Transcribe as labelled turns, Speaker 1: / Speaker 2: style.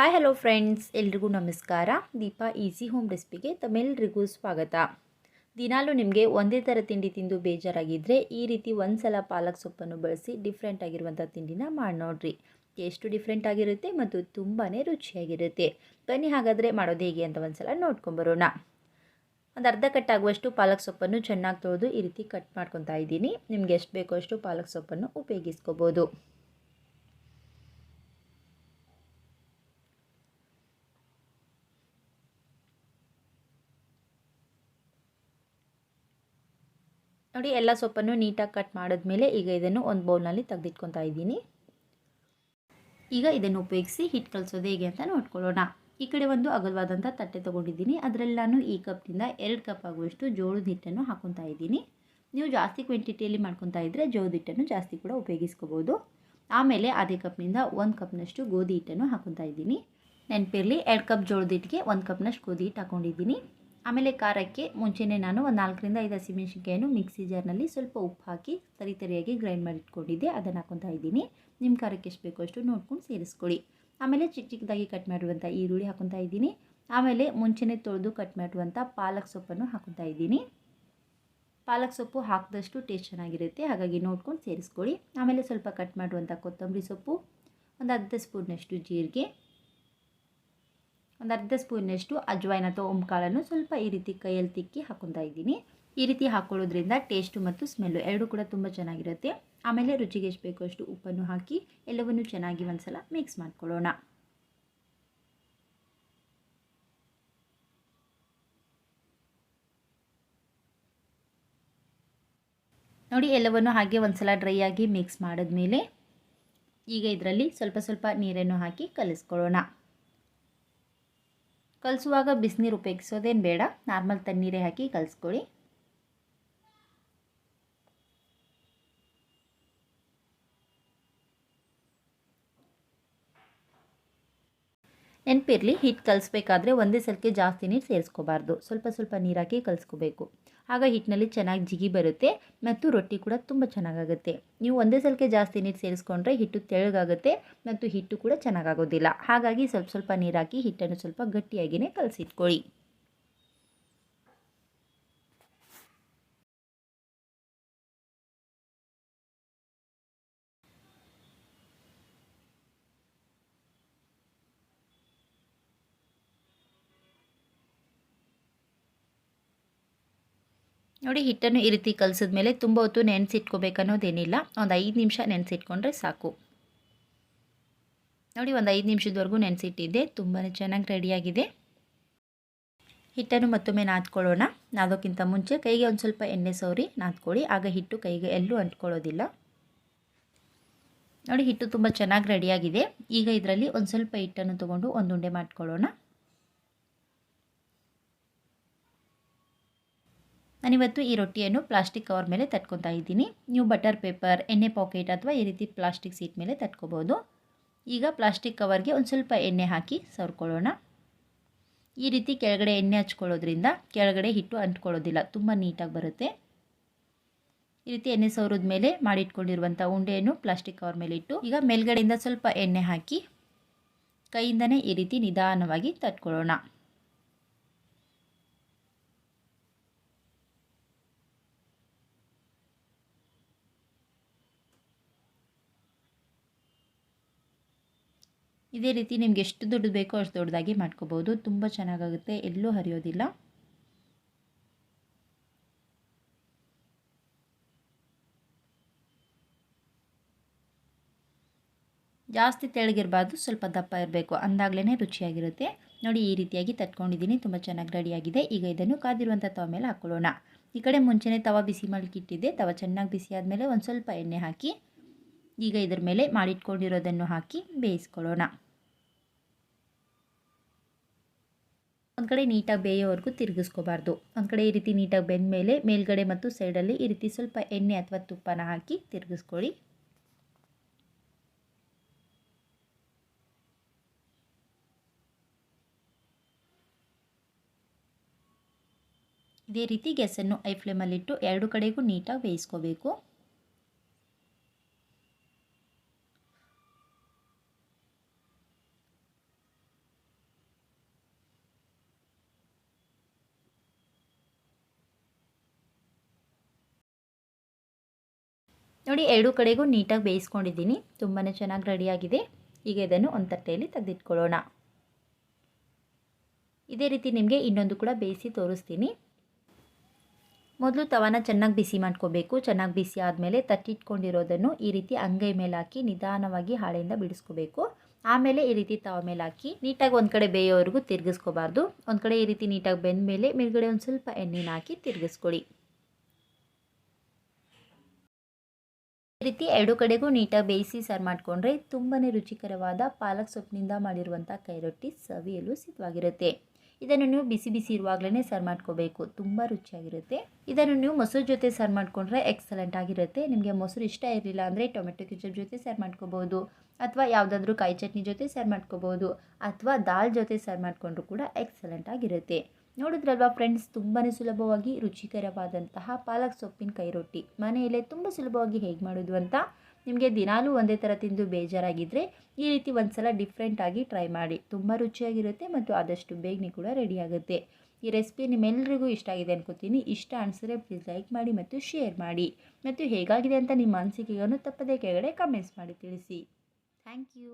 Speaker 1: Hi hello friends ಎಲ್ರಿಗೂ ನಮಸ್ಕಾರ. Deepa easy home ರೆಸಿಪಿಗೆ ತಮ್ಮೆಲ್ಲರಿಗೂ ಸ್ವಾಗತ. ದಿನಾಲೂ ನಿಮಗೆ ಒಂದೇ ಥರ ತಿಂಡಿ ತಿಂದು ಬೇಜಾರಾಗಿದ್ದರೆ ಈ ರೀತಿ ಒಂದು ಸಲ ಪಾಲಕ್ ಸೊಪ್ಪನ್ನು ಬಳಸಿ ಡಿಫ್ರೆಂಟ್ ಆಗಿರುವಂಥ ತಿಂಡಿನ ಮಾಡಿ ನೋಡ್ರಿ. ಎಷ್ಟು ಡಿಫ್ರೆಂಟ್ ಆಗಿರುತ್ತೆ ಮತ್ತು ತುಂಬಾ ರುಚಿಯಾಗಿರುತ್ತೆ. ಬನ್ನಿ ಹಾಗಾದರೆ ಮಾಡೋದು ಹೇಗೆ ಅಂತ ಒಂದು ಸಲ ನೋಡ್ಕೊಂಬರೋಣ ಒಂದು ಅರ್ಧ ಕಟ್ ಆಗುವಷ್ಟು ಪಾಲಕ್ ಸೊಪ್ಪನ್ನು ಚೆನ್ನಾಗಿ ತೊಳೆದು ಈ ರೀತಿ ಕಟ್ ಮಾಡ್ಕೊತಾ ಇದ್ದೀನಿ. ನಿಮ್ಗೆ ಎಷ್ಟು ಬೇಕೋ ಅಷ್ಟು ಪಾಲಕ್ ಸೊಪ್ಪನ್ನು ಉಪಯೋಗಿಸ್ಕೋಬೋದು. ನೋಡಿ, ಎಲ್ಲ ಸೊಪ್ಪನ್ನು ನೀಟಾಗಿ ಕಟ್ ಮಾಡಿದ್ಮೇಲೆ ಈಗ ಇದನ್ನು ಒಂದು ಬೌಲ್ನಲ್ಲಿ ತೆಗೆದಿಟ್ಕೊತಾ ಇದ್ದೀನಿ. ಈಗ ಇದನ್ನು ಉಪಯೋಗಿಸಿ ಹಿಟ್ಟು ಕಲಿಸೋದು ಹೇಗೆ ಅಂತ ನೋಡ್ಕೊಳ್ಳೋಣ. ಈ ಕಡೆ ಒಂದು ಅಗಲವಾದಂಥ ತಟ್ಟೆ ತೊಗೊಂಡಿದ್ದೀನಿ. ಅದರಲ್ಲಿ ನಾನು ಈ ಕಪ್ನಿಂದ ಎರಡು ಕಪ್ ಆಗುವಷ್ಟು ಜೋಳದ ಹಿಟ್ಟನ್ನು ಹಾಕೊತಾ ಇದ್ದೀನಿ. ನೀವು ಜಾಸ್ತಿ ಕ್ವಾಂಟಿಟಿಯಲ್ಲಿ ಮಾಡ್ಕೊತಾ ಇದ್ದರೆ ಜೋಳದ ಹಿಟ್ಟನ್ನು ಜಾಸ್ತಿ ಕೂಡ ಉಪಯೋಗಿಸ್ಕೋಬೋದು. ಆಮೇಲೆ ಅದೇ ಕಪ್ನಿಂದ ಒಂದು ಕಪ್ನಷ್ಟು ಗೋಧಿ ಹಿಟ್ಟನ್ನು ಹಾಕೊತಾ ಇದ್ದೀನಿ. ನೆನಪಿರಲಿ, ಎರಡು ಕಪ್ ಜೋಳದ ಹಿಟ್ಟಿಗೆ ಒಂದು ಕಪ್ನಷ್ಟು ಗೋಧಿ ಹಿಟ್ಟು ಹಾಕ್ಕೊಂಡಿದ್ದೀನಿ ಆಮೇಲೆ ಖಾರಕ್ಕೆ ಮುಂಚೆನೇ ನಾನು ಒಂದು ನಾಲ್ಕರಿಂದ ಐದು ಹಸಿಮೆಣ್ಸಿನ್ಕಾಯನ್ನು ಮಿಕ್ಸಿ ಜಾರ್ನಲ್ಲಿ ಸ್ವಲ್ಪ ಉಪ್ಪು ಹಾಕಿ ತರಿ ತರಿಯಾಗಿ ಗ್ರೈಂಡ್ ಮಾಡಿಟ್ಕೊಂಡಿದ್ದೆ, ಅದನ್ನು ಹಾಕ್ಕೊತಾ ಇದ್ದೀನಿ. ನಿಮ್ಮ ಖಾರಕ್ಕೆ ಎಷ್ಟು ಬೇಕೋ ಅಷ್ಟು ನೋಡ್ಕೊಂಡು ಸೇರಿಸ್ಕೊಳ್ಳಿ. ಆಮೇಲೆ ಚಿಕ್ಕ ಚಿಕ್ಕದಾಗಿ ಕಟ್ ಮಾಡಿರುವಂಥ ಈರುಳ್ಳಿ ಹಾಕೊತಾ ಇದ್ದೀನಿ. ಆಮೇಲೆ ಮುಂಚೆನೇ ತೊಳೆದು ಕಟ್ ಮಾಡಿರುವಂಥ ಪಾಲಕ್ ಸೊಪ್ಪನ್ನು ಹಾಕೊತಾ ಇದ್ದೀನಿ. ಪಾಲಕ್ ಸೊಪ್ಪು ಹಾಕಿದಷ್ಟು ಟೇಸ್ಟ್ ಚೆನ್ನಾಗಿರುತ್ತೆ, ಹಾಗಾಗಿ ನೋಡ್ಕೊಂಡು ಸೇರಿಸ್ಕೊಳ್ಳಿ. ಆಮೇಲೆ ಸ್ವಲ್ಪ ಕಟ್ ಮಾಡುವಂಥ ಕೊತ್ತಂಬರಿ ಸೊಪ್ಪು, ಒಂದು ಅರ್ಧ ಸ್ಪೂನಷ್ಟು ಜೀರಿಗೆ ಒಂದು ಅರ್ಧ ಸ್ಪೂನಷ್ಟು ಅಜ್ವಾಯಿನ ಅಥವಾ ಓಂಕಾಳನ್ನು ಸ್ವಲ್ಪ ಈ ರೀತಿ ಕೈಯಲ್ಲಿ ತಿಕ್ಕಿ ಹಾಕೊತಾ ಇದ್ದೀನಿ. ಈ ರೀತಿ ಹಾಕೊಳ್ಳೋದ್ರಿಂದ ಟೇಸ್ಟು ಮತ್ತು ಸ್ಮೆಲ್ಲು ಎರಡೂ ಕೂಡ ತುಂಬ ಚೆನ್ನಾಗಿರುತ್ತೆ. ಆಮೇಲೆ ರುಚಿಗೆ ಎಷ್ಟು ಬೇಕೋ ಅಷ್ಟು ಉಪ್ಪನ್ನು ಹಾಕಿ ಎಲ್ಲವನ್ನು ಚೆನ್ನಾಗಿ ಒಂದ್ಸಲ ಮಿಕ್ಸ್ ಮಾಡ್ಕೊಳ್ಳೋಣ. ನೋಡಿ, ಎಲ್ಲವನ್ನು ಹಾಗೆ ಒಂದ್ಸಲ ಡ್ರೈ ಆಗಿ ಮಿಕ್ಸ್ ಮಾಡಿದ್ಮೇಲೆ ಈಗ ಇದರಲ್ಲಿ ಸ್ವಲ್ಪ ಸ್ವಲ್ಪ ನೀರನ್ನು ಹಾಕಿ ಕಲಿಸ್ಕೊಳ್ಳೋಣ. ಕಲಿಸುವಾಗ ಬಿಸಿನೀರು ಉಪಯೋಗಿಸೋದೇನು ಬೇಡ. ನಾರ್ಮಲ್ ತಣ್ಣೀರೇ ಹಾಕಿ ಕಲಿಸ್ಕೊಳ್ಳಿ. ನೆನಪಿರಲಿ ಹಿಟ್ಟು ಕಲಿಸ್ಬೇಕಾದ್ರೆ ಒಂದೇ ಸಲಕ್ಕೆ ಜಾಸ್ತಿ ನೀರು ಸೇರಿಸ್ಕೋಬಾರ್ದು. ಸ್ವಲ್ಪ ಸ್ವಲ್ಪ ನೀರು ಹಾಕಿ ಕಲಿಸ್ಕೋಬೇಕು. ಆಗ ಹಿಟ್ಟಿನಲ್ಲಿ ಚೆನ್ನಾಗಿ ಜಿಗಿ ಬರುತ್ತೆ ಮತ್ತು ರೊಟ್ಟಿ ಕೂಡ ತುಂಬ ಚೆನ್ನಾಗಾಗುತ್ತೆ. ನೀವು ಒಂದೇ ಸಲಕ್ಕೆ ಜಾಸ್ತಿ ನೀರು ಸೇರಿಸ್ಕೊಂಡ್ರೆ ಹಿಟ್ಟು ತೆಳ್ಳಗಾಗುತ್ತೆ ಮತ್ತು ಹಿಟ್ಟು ಕೂಡ ಚೆನ್ನಾಗಾಗೋದಿಲ್ಲ. ಹಾಗಾಗಿ ಸ್ವಲ್ಪ ಸ್ವಲ್ಪ ನೀರು ಹಾಕಿ ಹಿಟ್ಟನ್ನು ಸ್ವಲ್ಪ ಗಟ್ಟಿಯಾಗಿಯೇ ಕಲಸಿಟ್ಕೊಳ್ಳಿ. ನೋಡಿ, ಹಿಟ್ಟನ್ನು ಈ ರೀತಿ ಕಲಸಿದ ಮೇಲೆ ತುಂಬ ಹೊತ್ತು ನೆನೆಸಿಟ್ಕೋಬೇಕನ್ನೋದೇನಿಲ್ಲ ಒಂದು ಐದು ನಿಮಿಷ ನೆನೆಸಿಟ್ಕೊಂಡ್ರೆ ಸಾಕು. ನೋಡಿ, ಒಂದು ಐದು ನಿಮಿಷದವರೆಗೂ ನೆನೆಸಿಟ್ಟಿದ್ದೆ. ತುಂಬಾ ಚೆನ್ನಾಗಿ ರೆಡಿಯಾಗಿದೆ. ಹಿಟ್ಟನ್ನು ಮತ್ತೊಮ್ಮೆ ನಾದ್ಕೊಳ್ಳೋಣ. ನಾದೋಕ್ಕಿಂತ ಮುಂಚೆ ಕೈಗೆ ಒಂದು ಸ್ವಲ್ಪ ಎಣ್ಣೆ ಸೌರಿ ನಾದ್ಕೊಳ್ಳಿ. ಆಗ ಹಿಟ್ಟು ಕೈಗೆ ಎಲ್ಲೂ ಅಂಟ್ಕೊಳ್ಳೋದಿಲ್ಲ. ನೋಡಿ, ಹಿಟ್ಟು ತುಂಬ ಚೆನ್ನಾಗಿ ರೆಡಿಯಾಗಿದೆ. ಈಗ ಇದರಲ್ಲಿ ಒಂದು ಸ್ವಲ್ಪ ಹಿಟ್ಟನ್ನು ತೊಗೊಂಡು ಒಂದು ಉಂಡೆ ಮಾಡ್ಕೊಳ್ಳೋಣ. ನಾನಿವತ್ತು ಈ ರೊಟ್ಟಿಯನ್ನು ಪ್ಲಾಸ್ಟಿಕ್ ಕವರ್ ಮೇಲೆ ತಟ್ಕೊತಾ ಇದ್ದೀನಿ. ನೀವು ಬಟರ್ ಪೇಪರ್ ಎಣ್ಣೆ ಪಾಕೆಟ್ ಅಥವಾ ಈ ರೀತಿ ಪ್ಲಾಸ್ಟಿಕ್ ಸೀಟ್ ಮೇಲೆ ತಟ್ಕೋಬೋದು. ಈಗ ಪ್ಲಾಸ್ಟಿಕ್ ಕವರ್ಗೆ ಒಂದು ಸ್ವಲ್ಪ ಎಣ್ಣೆ ಹಾಕಿ ಸವರ್ಕೊಳ್ಳೋಣ. ಈ ರೀತಿ ಕೆಳಗಡೆ ಎಣ್ಣೆ ಹಚ್ಕೊಳ್ಳೋದ್ರಿಂದ ಕೆಳಗಡೆ ಹಿಟ್ಟು ಅಂಟ್ಕೊಳ್ಳೋದಿಲ್ಲ, ತುಂಬ ನೀಟಾಗಿ ಬರುತ್ತೆ. ಈ ರೀತಿ ಎಣ್ಣೆ ಸವರಿದ ಮೇಲೆ ಮಾಡಿಟ್ಕೊಂಡಿರುವಂಥ ಉಂಡೆಯನ್ನು ಪ್ಲಾಸ್ಟಿಕ್ ಕವರ್ ಮೇಲೆ ಇಟ್ಟು, ಈಗ ಮೇಲ್ಗಡೆಯಿಂದ ಸ್ವಲ್ಪ ಎಣ್ಣೆ ಹಾಕಿ ಕೈಯಿಂದನೇ ಈ ರೀತಿ ನಿಧಾನವಾಗಿ ತಟ್ಕೊಳ್ಳೋಣ. ಇದೇ ರೀತಿ ನಿಮ್ಗೆ ಎಷ್ಟು ದೊಡ್ಡದು ಬೇಕೋ ಅಷ್ಟು ದೊಡ್ಡದಾಗಿ ಮಾಡ್ಕೋಬೋದು. ತುಂಬ ಚೆನ್ನಾಗಾಗುತ್ತೆ. ಎಲ್ಲೂ ಹರಿಯೋದಿಲ್ಲ. ಜಾಸ್ತಿ ತೆಳಗಿರಬಾರ್ದು. ಸ್ವಲ್ಪ ದಪ್ಪ ಇರಬೇಕು. ಅಂದಾಗಲೇ ರುಚಿಯಾಗಿರುತ್ತೆ. ನೋಡಿ, ಈ ರೀತಿಯಾಗಿ ತಟ್ಕೊಂಡಿದ್ದೀನಿ. ತುಂಬ ಚೆನ್ನಾಗಿ ರೆಡಿಯಾಗಿದೆ. ಈಗ ಇದನ್ನು ಕಾದಿರುವಂಥ ತವ ಮೇಲೆ ಹಾಕ್ಕೊಳ್ಳೋಣ ಈ ಕಡೆ ಮುಂಚೆನೇ ತವ ಬಿಸಿ ಮಾಡಲಿಕ್ಕಿಟ್ಟಿದ್ದೆ ತವ ಚೆನ್ನಾಗಿ ಬಿಸಿ ಆದಮೇಲೆ ಒಂದು ಸ್ವಲ್ಪ ಎಣ್ಣೆ ಹಾಕಿ ಈಗ ಇದರ ಮೇಲೆ ಮಾಡಿಟ್ಕೊಂಡಿರೋದನ್ನು ಹಾಕಿ ಬೇಯಿಸ್ಕೊಳ್ಳೋಣ. ಒಂದು ಕಡೆ ನೀಟಾಗಿ ಬೇಯೋವರೆಗೂ ತಿರುಗಿಸ್ಕೋಬಾರ್ದು. ಒಂದು ಕಡೆ ಈ ರೀತಿ ನೀಟಾಗಿ ಬೆಂದ ಮೇಲೆ ಮೇಲ್ಗಡೆ ಮತ್ತು ಸೈಡಲ್ಲಿ ಈ ರೀತಿ ಸ್ವಲ್ಪ ಎಣ್ಣೆ ಅಥವಾ ತುಪ್ಪನ ಹಾಕಿ ತಿರುಗಿಸ್ಕೊಳ್ಳಿ. ಇದೇ ರೀತಿ ಗ್ಯಾಸನ್ನು ಐ ಫ್ಲೇಮಲ್ಲಿಟ್ಟು ಎರಡು ಕಡೆಗೂ ನೀಟಾಗಿ ಬೇಯಿಸ್ಕೋಬೇಕು. ನೋಡಿ, ಎರಡು ಕಡೆಗೂ ನೀಟಾಗಿ ಬೇಯಿಸ್ಕೊಂಡಿದ್ದೀನಿ. ತುಂಬಾ ಚೆನ್ನಾಗಿ ರೆಡಿಯಾಗಿದೆ. ಈಗ ಇದನ್ನು ಒಂದು ತಟ್ಟೆಯಲ್ಲಿ ತೆಗೆದಿಟ್ಕೊಳ್ಳೋಣ. ಇದೇ ರೀತಿ ನಿಮಗೆ ಇನ್ನೊಂದು ಕೂಡ ಬೇಯಿಸಿ ತೋರಿಸ್ತೀನಿ. ಮೊದಲು ತವಾನ ಚೆನ್ನಾಗಿ ಬಿಸಿ ಮಾಡ್ಕೋಬೇಕು. ಚೆನ್ನಾಗಿ ಬಿಸಿ ಆದಮೇಲೆ ತಟ್ಟಿಟ್ಕೊಂಡಿರೋದನ್ನು ಈ ರೀತಿ ಅಂಗೈ ಮೇಲೆ ಹಾಕಿ ನಿಧಾನವಾಗಿ ಹಾಳೆಯಿಂದ ಬಿಡಿಸ್ಕೋಬೇಕು. ಆಮೇಲೆ ಈ ರೀತಿ ತವ ಮೇಲೆ ಹಾಕಿ ನೀಟಾಗಿ ಒಂದು ಕಡೆ ಬೇಯೋವರೆಗೂ ತಿರುಗಿಸ್ಕೋಬಾರ್ದು. ಒಂದು ಕಡೆ ಈ ರೀತಿ ನೀಟಾಗಿ ಬೆಂದ ಮೇಲೆ ಮೇಲ್ಗಡೆ ಒಂದು ಸ್ವಲ್ಪ ಎಣ್ಣೆನ ಹಾಕಿ ತಿರುಗಿಸ್ಕೊಡಿ ರೀತಿ ಎರಡು ಕಡೆಗೂ ನೀಟಾಗಿ ಬೇಯಿಸಿ ಸರ್ವ್ ಮಾಡಿಕೊಂಡ್ರೆ ತುಂಬಾ ರುಚಿಕರವಾದ ಪಾಲಕ್ ಸೊಪ್ಪಿನಿಂದ ಮಾಡಿರುವಂಥ ಕೈರೊಟ್ಟಿ ಸವಿಯಲು ಸಿದ್ಧವಾಗಿರುತ್ತೆ. ಇದನ್ನು ನೀವು ಬಿಸಿ ಬಿಸಿ ಇರುವಾಗಲೇ ಸರ್ವ್ ಮಾಡ್ಕೋಬೇಕು. ತುಂಬ ರುಚಿಯಾಗಿರುತ್ತೆ. ಇದನ್ನು ನೀವು ಮೊಸರು ಜೊತೆ ಸರ್ವ್ ಮಾಡಿಕೊಂಡ್ರೆ ಎಕ್ಸಲೆಂಟ್ ಆಗಿರುತ್ತೆ. ನಿಮಗೆ ಮೊಸರು ಇಷ್ಟ ಇರಲಿಲ್ಲ ಅಂದರೆ ಟೊಮೆಟೊ ಕೆಚಪ್ ಜೊತೆ ಸರ್ವ್ ಮಾಡ್ಕೋಬೋದು. ಅಥವಾ ಯಾವುದಾದ್ರೂ ಕಾಯಿ ಚಟ್ನಿ ಜೊತೆ ಸರ್ವ್ ಮಾಡ್ಕೋಬೋದು. ಅಥವಾ ದಾಲ್ ಜೊತೆ ಸರ್ವ್ ಮಾಡಿಕೊಂಡ್ರು ಕೂಡ ಎಕ್ಸಲೆಂಟ್ ಆಗಿರುತ್ತೆ. ನೋಡಿದ್ರಲ್ವಾ ಫ್ರೆಂಡ್ಸ್ ತುಂಬಾ ಸುಲಭವಾಗಿ ರುಚಿಕರವಾದಂತಹ ಪಾಲಕ್ ಸೊಪ್ಪಿನ ಕೈ ರೊಟ್ಟಿ. ಮನೆಯಲ್ಲೇ ತುಂಬ ಸುಲಭವಾಗಿ ಹೇಗೆ ಮಾಡೋದು ಅಂತ ನಿಮಗೆ ದಿನಾಲೂ ಒಂದೇ ಥರ ತಿಂದು ಬೇಜಾರಾಗಿದ್ದರೆ ಈ ರೀತಿ ಒಂದು ಸಲ ಡಿಫ್ರೆಂಟಾಗಿ ಟ್ರೈ ಮಾಡಿ. ತುಂಬ ರುಚಿಯಾಗಿರುತ್ತೆ ಮತ್ತು ಆದಷ್ಟು ಬೇಗನೆ ಕೂಡ ರೆಡಿ ಆಗುತ್ತೆ. ಈ ರೆಸಿಪಿ ನಿಮ್ಮೆಲ್ಲರಿಗೂ ಇಷ್ಟ ಆಗಿದೆ ಅನ್ಕೋತೀನಿ. ಇಷ್ಟ ಅನಿಸಿದ್ರೆ ಪ್ಲೀಸ್ ಲೈಕ್ ಮಾಡಿ ಮತ್ತು ಶೇರ್ ಮಾಡಿ. ಮತ್ತು ಹೇಗಾಗಿದೆ ಅಂತ ನಿಮ್ಮ ಅನಿಸಿಕೆಗಳನ್ನು ತಪ್ಪದೇ ಕೆಳಗಡೆ ಕಮೆಂಟ್ಸ್ ಮಾಡಿ ತಿಳಿಸಿ. Thank you